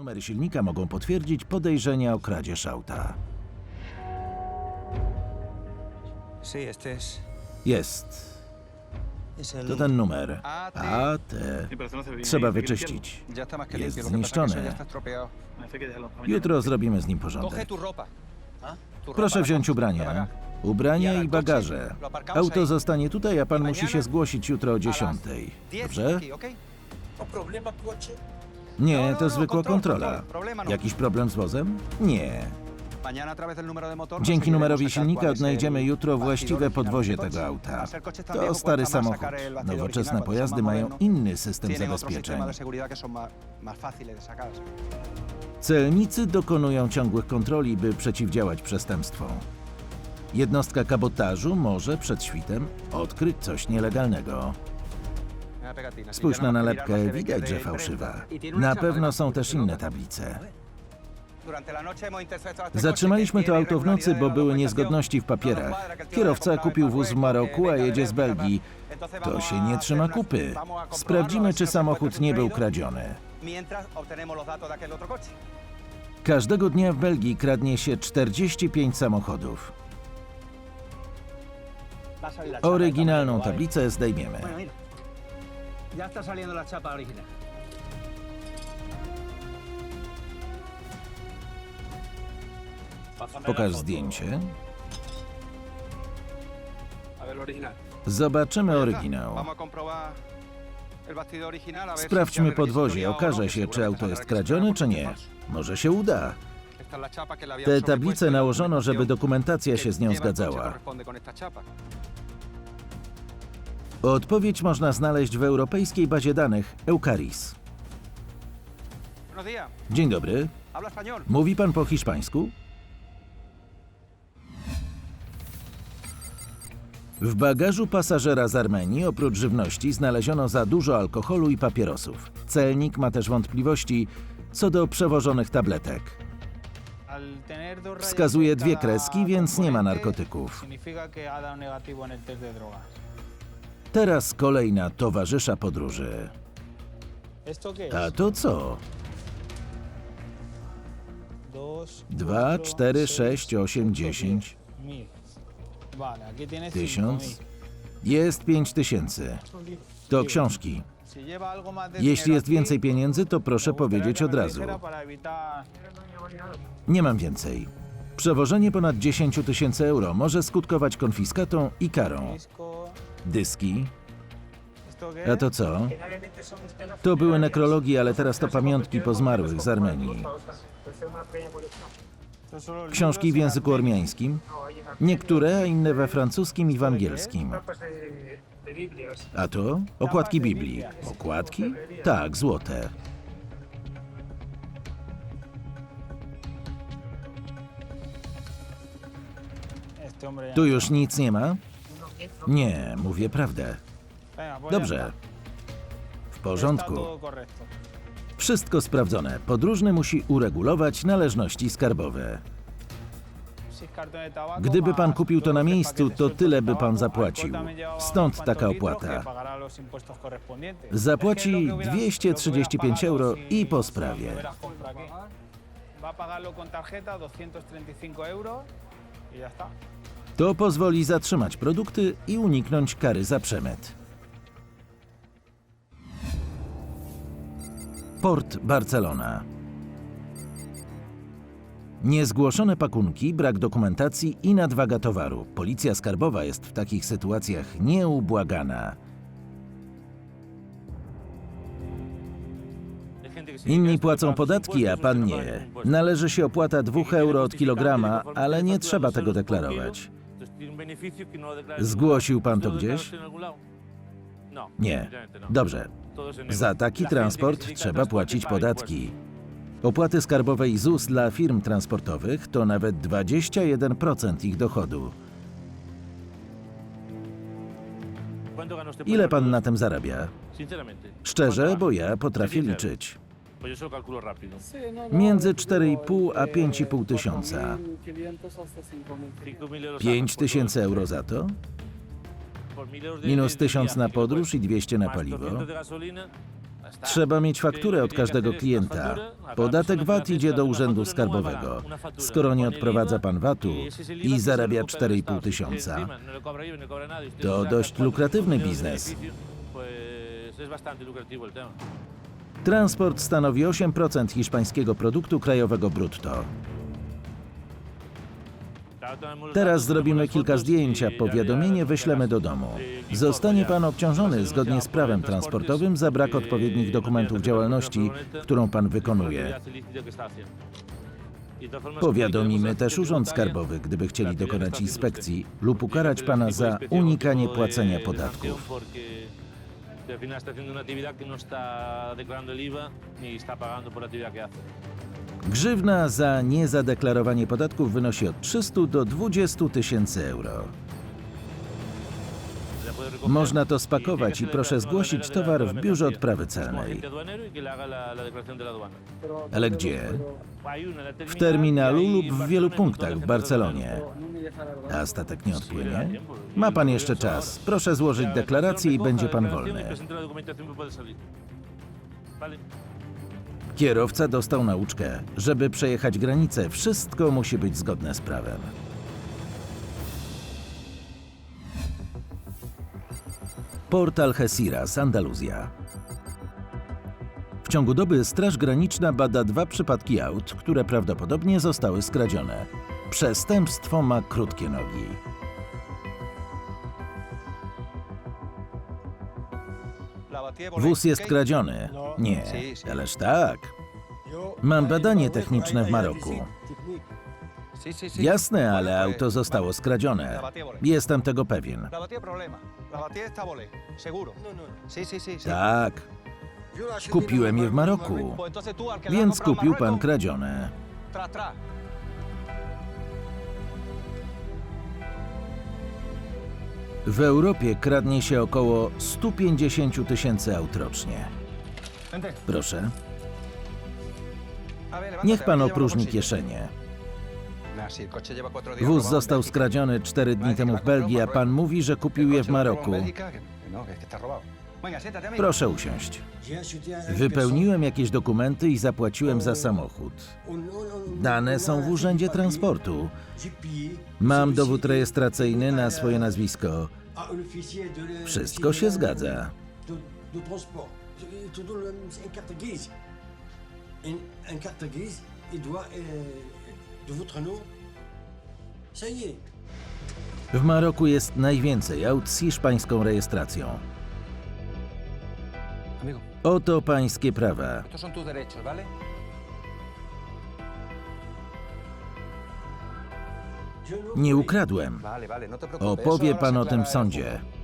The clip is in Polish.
Numery silnika mogą potwierdzić podejrzenia o kradzież auta. Sí, este es. Jest. Es el. To ten numer. AT. No Trzeba wyczyścić. Ya está más que Jest limpio. Lo que pasa es que eso zniszczone. ya está estropeado. limpiarlo. Esto hay que dejarlo hasta mañana. Jutro zrobimy z nim Coge porządek. tu ropa. ¿Ah? Tu Proszę ropa, wziąć ubrania. Ubrania i bagaże. Auto zostanie tutaj, a pan musi się zgłosić jutro o A las 10. 10 Dobrze? aquí, ¿ok? No, Nie, no, to no, zwykła kontrola. no. Jakiś problem z wozem? Nie. Dzięki numerowi silnika odnajdziemy el jutro właściwe podwozie tego auta. To stary samochód. Nowoczesne pojazdy mają inny system zabezpieczeń. Celnicy dokonują ciągłych kontroli, by przeciwdziałać przestępstwom. Jednostka kabotażu może przed świtem odkryć coś nielegalnego. Spójrz na nalepkę, widać, że fałszywa. 30. Y tiene una Na pewno są też inne tablice. Zatrzymaliśmy to auto w nocy, bo były niezgodności w papierach. Kierowca kupił wóz w Maroku, a jedzie z Belgii. To się nie trzyma kupy. Sprawdzimy, czy samochód nie był traídos, kradziony. Każdego dnia w Belgii kradnie się 45 samochodów. Oryginalną tablicę zdejmiemy. Ya está saliendo la chapa original. Pokaż zdjęcie. Zobaczymy oryginał. Sprawdźmy podwozie, okaże się, czy auto jest kradzione, czy nie. Może się uda. Te tablice nałożono, żeby dokumentacja się z nią zgadzała. Odpowiedź można znaleźć w europejskiej bazie danych Eucaris. Dzień dobry. Mówi pan po hiszpańsku? W bagażu pasażera z Armenii oprócz żywności znaleziono za dużo alkoholu i papierosów. Celnik ma też wątpliwości co do przewożonych tabletek. Wskazuje dwie kreski, więc nie ma narkotyków. Teraz kolejna towarzysza podróży. A to co? 2, 4, 6, 8, 10. Tysiąc? Jest pięć tysięcy. To książki. Jeśli jest więcej pieniędzy, to proszę powiedzieć od razu. Nie mam więcej. Przewożenie ponad 10 tysięcy euro może skutkować konfiskatą i karą. Dyski? A to co? To były nekrologi, ale teraz to pamiątki po zmarłych z Armenii. Książki w języku ormiańskim? Niektóre, a inne we francuskim i w angielskim. A to? Okładki Biblii. Okładki? Tak, złote. Tu już nic nie ma? Nie, mówię prawdę. Dobrze. W porządku. Wszystko sprawdzone. Podróżny musi uregulować należności skarbowe. Gdyby pan kupił to na miejscu, to tyle by pan zapłacił. Stąd taka opłata. Zapłaci 235 euro i po sprawie. Va a pagarlo con tarjeta 235 euros y ya está. To pozwoli zatrzymać produkty i uniknąć kary za przemyt. Port Barcelona. Niezgłoszone pakunki, brak dokumentacji i nadwaga towaru. Policja skarbowa jest w takich sytuacjach nieubłagana. Inni płacą podatki, a pan nie. Należy się opłata 2 euro od kilograma, ale nie trzeba tego deklarować. Zgłosił pan to gdzieś? Nie. Dobrze. Za taki transport trzeba płacić podatki. Opłaty skarbowe i ZUS dla firm transportowych to nawet 21% ich dochodu. Ile pan na tym zarabia? Szczerze, bo ja potrafię liczyć. Między 4,5 a 5,5 tysiąca. 5 tysięcy euro za to? Minus 1000 na podróż i 200 na paliwo. Trzeba mieć fakturę od każdego klienta. Podatek VAT idzie do Urzędu Skarbowego. Skoro nie odprowadza pan VAT-u i zarabia 4,5 tysiąca, to dość lukratywny biznes. Transport stanowi 8% hiszpańskiego produktu krajowego brutto. Teraz zrobimy kilka zdjęć, a powiadomienie wyślemy do domu. Zostanie pan obciążony zgodnie z prawem transportowym za brak odpowiednich dokumentów działalności, którą pan wykonuje. Powiadomimy też Urząd Skarbowy, gdyby chcieli dokonać inspekcji lub ukarać pana za unikanie płacenia podatków. Al final está haciendo una actividad que no está declarando el IVA ni está pagando por la actividad que hace. Grzywna za niezadeklarowanie podatków wynosi od 300 do 20 tysięcy euro. Można to spakować i proszę zgłosić towar w biurze odprawy celnej. Ale gdzie? W terminal terminalu lub w wielu punktach w Barcelonie. A statek nie odpłynie? Ma pan jeszcze czas. Proszę złożyć deklarację i będzie pan wolny. Kierowca dostał nauczkę. Żeby przejechać granicę, wszystko musi być zgodne z prawem. Port Algeciras, Andaluzja. W ciągu doby Straż Graniczna bada dwa przypadki aut, które prawdopodobnie zostały skradzione. Przestępstwo ma krótkie nogi. Wóz jest kradziony. Nie, ależ tak. Mam badanie techniczne w Maroku. Jasne, ale auto zostało skradzione. Jestem tego pewien. Sí. sí. Tak, kupiłem je w Maroku, więc kupił pan kradzione. W Europie kradnie się około 150 tysięcy aut rocznie. Proszę, niech pan opróżni kieszenie. Wóz został skradziony 4 dni temu w Belgii, a pan mówi, że kupił je w Maroku. No. Proszę usiąść. Wypełniłem jakieś dokumenty i zapłaciłem za samochód. Dane są w Urzędzie Transportu. Mam dowód rejestracyjny na swoje nazwisko. Wszystko się zgadza. Une carte grise. Il doit de votre nom. W Maroku jest najwięcej aut z hiszpańską rejestracją. Oto pańskie prawa. estos son tus derechos, ¿vale? Je ne Nie ukradłem. Vale, vale, no te preocupes. Opowie eso ahora pan se o tym w sądzie. fútbol.